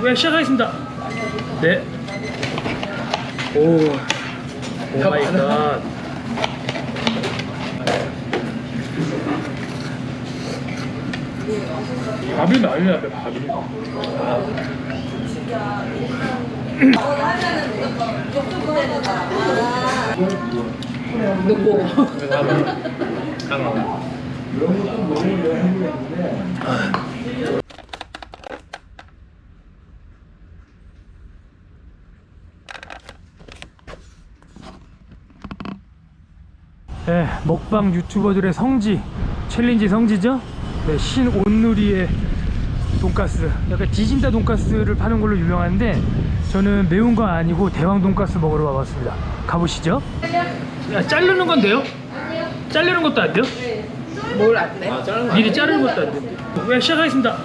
네, 시작하겠습니다. 네. 오. 오 마이 갓. 밥이 많이 나네, 밥이. 그래서 하면 강어. 네, 먹방 유튜버들의 성지, 챌린지 성지죠? 네, 신온누리의 돈가스. 약간 디진다 돈가스를 파는 걸로 유명한데 저는 매운 거 아니고 대왕 돈가스 먹으러 와봤습니다. 가보시죠. 야, 자르는 건데요? 자르는 것도 안 돼요? 뭘안 돼? 아, 자르는 거 미리 자르는 것도 안 돼요. 네, 시작하겠습니다.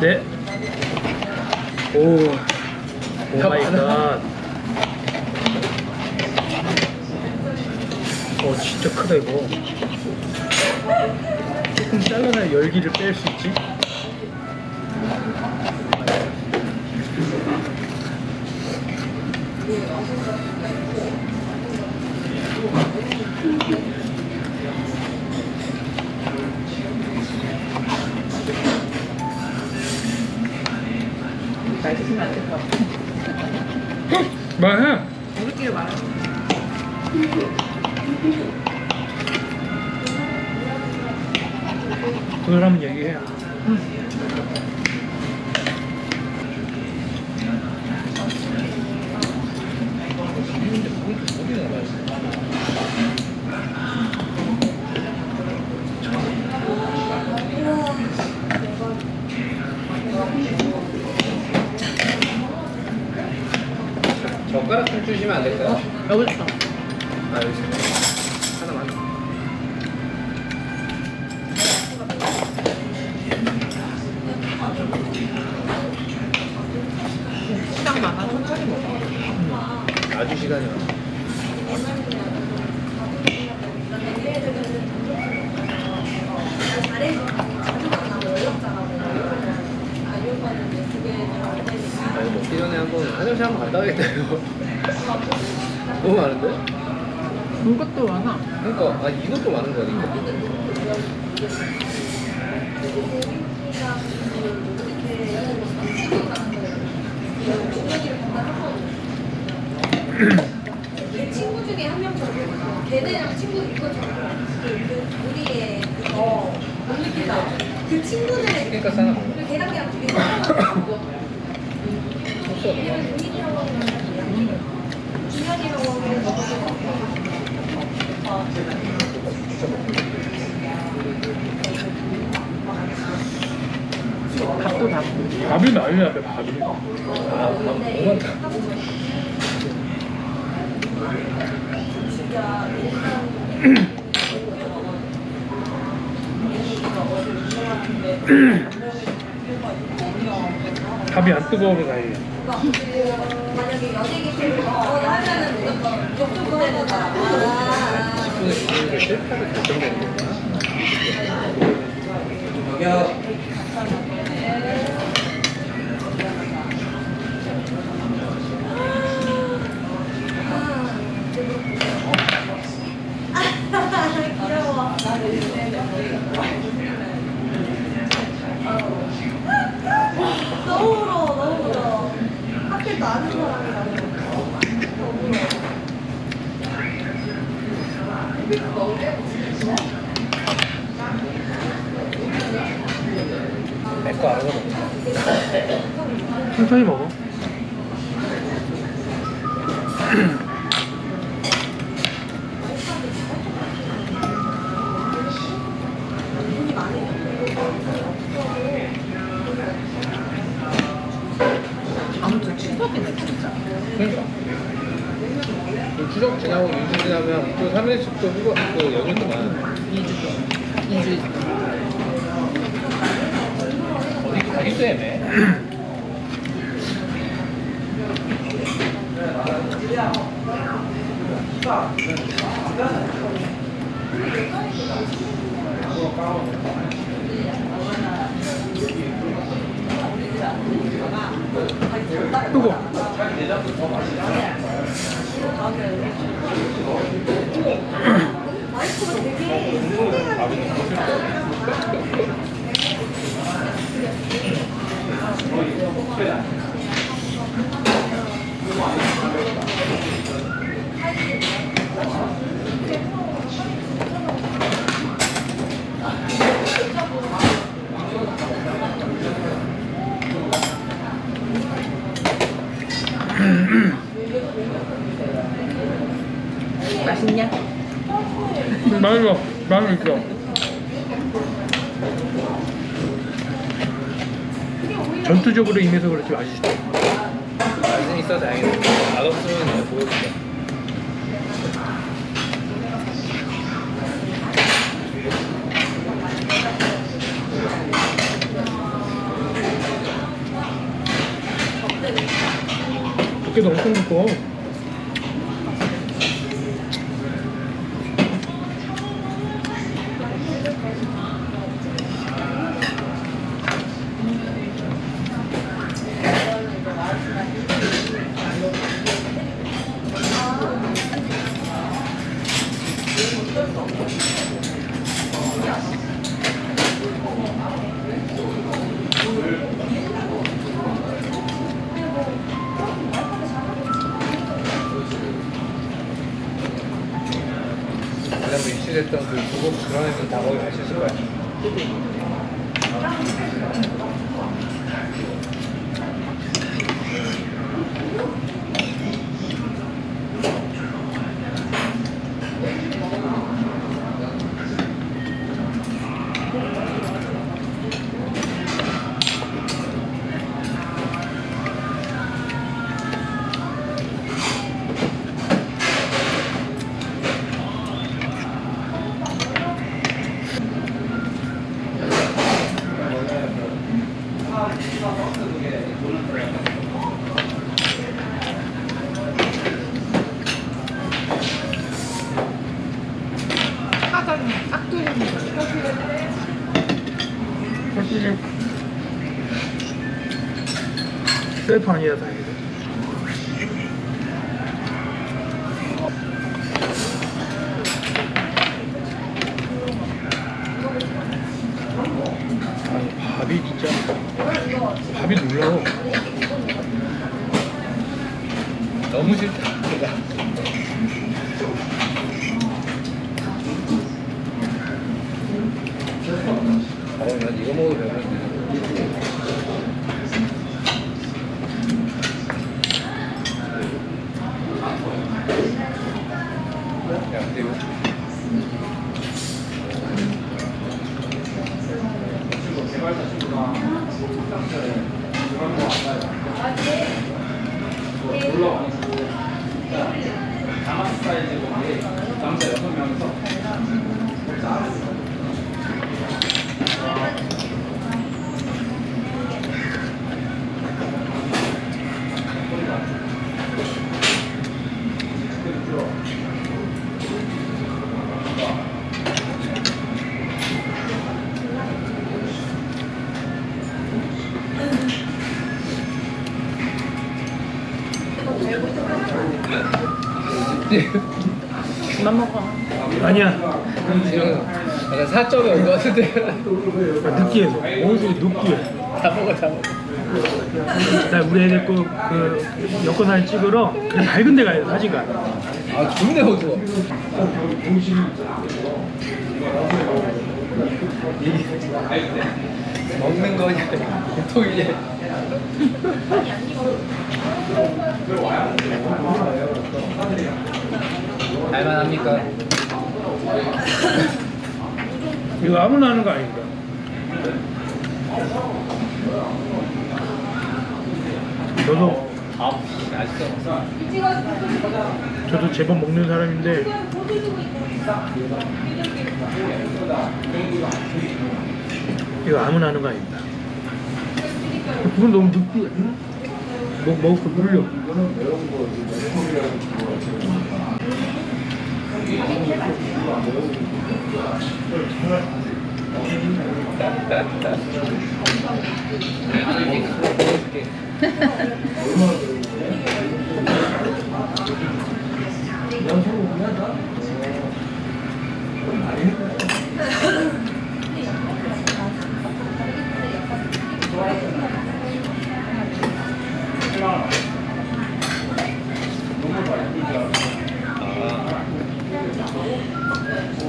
네. 오. 오 마이 갓. 어, 진짜 크다, 이거. 조금 잘라놔야 열기를 뺄 수 있지. 안? 맛해. 우리끼리 말해. 그 사람은 얘기해. 젓가락 좀 주시면 안 될까요? 여기 있어. 천천히 먹어. 아주 시간이 많아. 아, 이거 먹기 전에 한번 화장실 한번 갔다 와야겠다, 이거. 너무 많은데? 이것도 많아. 그러니까, 아, 이것도 많은 거니까. 내 친구 중에 한 명 정도 걔네랑 친구 이거 저- 그, 그 우리의 그거 못 느낀다 그 친구들의 그러니까 싸나 먹어. 그 소스가 너무 많아. 준이라고 하는 준현이라고 하는 밥도 밥. 밥이 나네, 밥이. 아, 너무 많다. 밥이 안 뜨거우면 다행이야. 만약에 연예계 어 하면은 무조건 무조건 보내는다 아 10분에 주는 게 실패로 결정되는 거구나. 귀여워 너무 울어 너무 울어 하필 또 아는 사람이라고 내거. 천천히 먹어. 아무튼 추석이네 진짜. 그러니까. 그 추석 지나고 2주 지나면 또 3일씩 또 휴가, 또 연휴 동안 2주 동. 2주. 가기도 애매. 뜨거. 와이프가 되게 성대가 맛있냐? 맛있어. 맛있어. 전투적으로 임해서 그렇지 맛있어. 맛은 있어 다행이다. 맛없으면 내가 보여줄게. 두께도 엄청 두꺼워. 유출했던 그 두고 그런 애들 다 거기 같이 있을 거야. 사장님 깍두기 솔직히 다행이다. 아니 밥이 진짜 밥이 놀라워. 너무 싫다. 어, 난 이거 먹어도 배부른데. 사이즈로 우리 네. 남자 6명에서 그만 먹어 아니야. 지금 약간 사점이 온것 같은데. 느끼해서 온수이 느끼해. 다 먹어, 다 먹어. 나 우리 애들 그, 그 여권 사진 찍으러 그냥 밝은 데 가야 돼 사진가. 아, 존나 어두워. 먹는 거냐, 보통이냐. 할만합니까? 이거 아무나 하는 거 아닙니다. 저도 아. 저도 제법 먹는 사람인데 이거 아무나 하는 거 아닙니다. 그건 너무 느끼해. 먹 먹을 거 물려.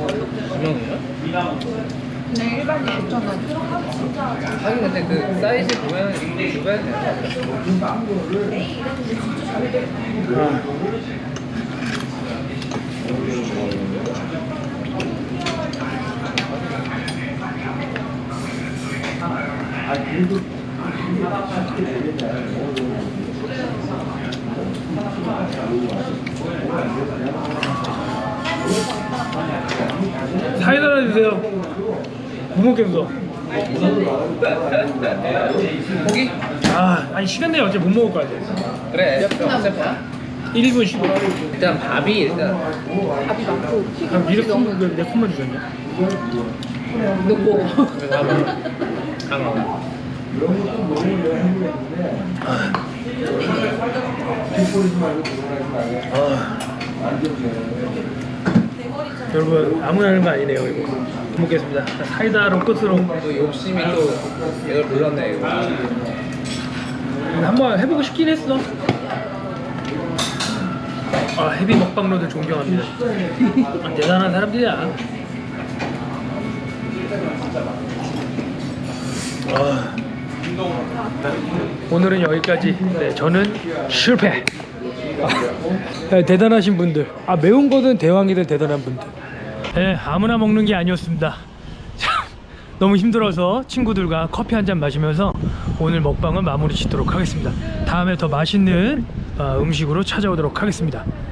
이렇게 두 명이요? 그냥 일반이 9,000원. 하긴 근데 그 사이즈 보면 이거 주변에 되는 거 같아. 사이다 하나 주세요. 못 먹겠어 고기? 아 아니 시간 내에 어차피 못 먹을 거 같아 그래. 몇분 남은 거야? 1분 15 일단 밥이 일단 밥이 많고 그럼 너무 콩, 내 콩만 주셨냐? 먹어. 다 먹어. 여러분 아무나 하는 거 아니네요 이거. 못 먹겠습니다. 사이다로 끝으로. 또 욕심이 또 이걸 불렀네 이거. 한번 해보고 싶긴 했어. 아 헤비 먹방러들 존경합니다. 아, 대단한 사람들이야. 아, 오늘은 여기까지. 네, 저는 실패 아, 대단하신 분들. 아 매운 거든 대왕이든 대단한 분들. 네, 아무나 먹는 게 아니었습니다. 참, 너무 힘들어서 친구들과 커피 한 잔 마시면서 오늘 먹방은 마무리 짓도록 하겠습니다. 다음에 더 맛있는 어, 음식으로 찾아오도록 하겠습니다. 끝